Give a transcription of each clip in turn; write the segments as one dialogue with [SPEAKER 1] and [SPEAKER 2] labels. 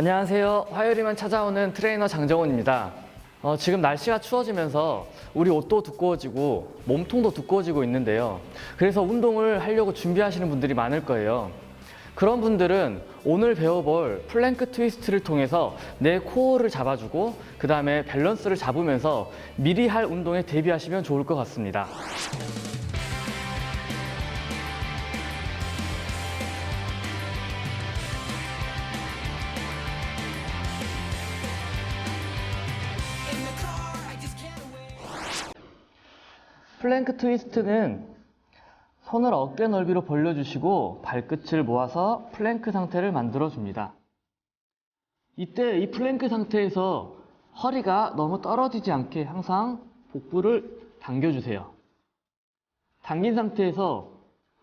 [SPEAKER 1] 안녕하세요. 화요일이면 찾아오는 트레이너 장정훈입니다. 어, 지금 날씨가 추워지면서 우리 옷도 두꺼워지고 몸통도 두꺼워지고 있는데요. 그래서 운동을 하려고 준비하시는 분들이 많을 거예요. 그런 분들은 오늘 배워볼 플랭크 트위스트를 통해서 내 코어를 잡아주고 그 다음에 밸런스를 잡으면서 미리 할 운동에 대비하시면 좋을 것 같습니다. 플랭크 트위스트는 손을 어깨 넓이로 벌려주시고 발끝을 모아서 플랭크 상태를 만들어줍니다. 이때 이 플랭크 상태에서 허리가 너무 떨어지지 않게 항상 복부를 당겨주세요. 당긴 상태에서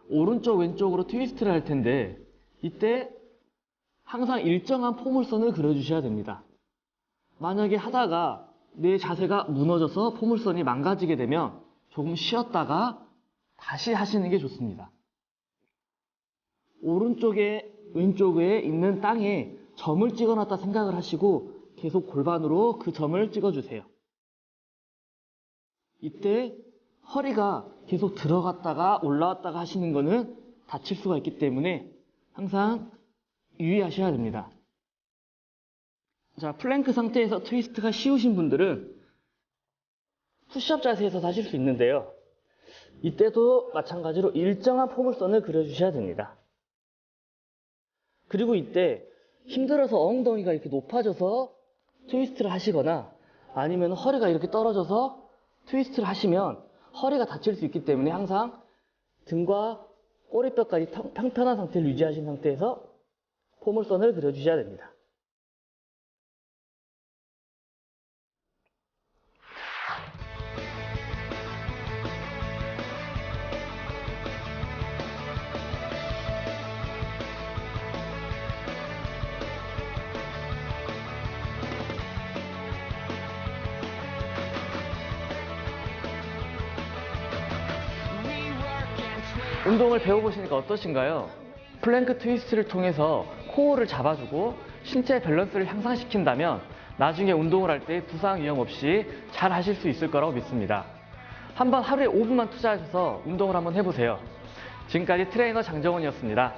[SPEAKER 1] 오른쪽 왼쪽으로 트위스트를 할 텐데 이때 항상 일정한 포물선을 그려주셔야 됩니다. 만약에 하다가 내 자세가 무너져서 포물선이 망가지게 되면 조금 쉬었다가 다시 하시는 게 좋습니다. 오른쪽에 왼쪽에 있는 땅에 점을 찍어놨다 생각을 하시고 계속 골반으로 그 점을 찍어주세요. 이때 허리가 계속 들어갔다가 올라왔다가 하시는 거는 다칠 수가 있기 때문에 항상 유의하셔야 됩니다. 자, 플랭크 상태에서 트위스트가 쉬우신 분들은 푸시업 자세에서 하실 수 있는데요. 이때도 마찬가지로 일정한 포물선을 그려주셔야 됩니다. 그리고 이때 힘들어서 엉덩이가 이렇게 높아져서 트위스트를 하시거나 아니면 허리가 이렇게 떨어져서 트위스트를 하시면 허리가 다칠 수 있기 때문에 항상 등과 꼬리뼈까지 평- 평평한 상태를 유지하신 상태에서 포물선을 그려주셔야 됩니다. 운동을 배워보시니까 어떠신가요? 플랭크 트위스트를 통해서 코어를 잡아주고 신체 밸런스를 향상시킨다면 나중에 운동을 할 때 부상 위험 없이 잘 하실 수 있을 거라고 믿습니다. 한번 하루에 5분만 투자하셔서 운동을 한번 해보세요. 지금까지 트레이너 장정원이었습니다.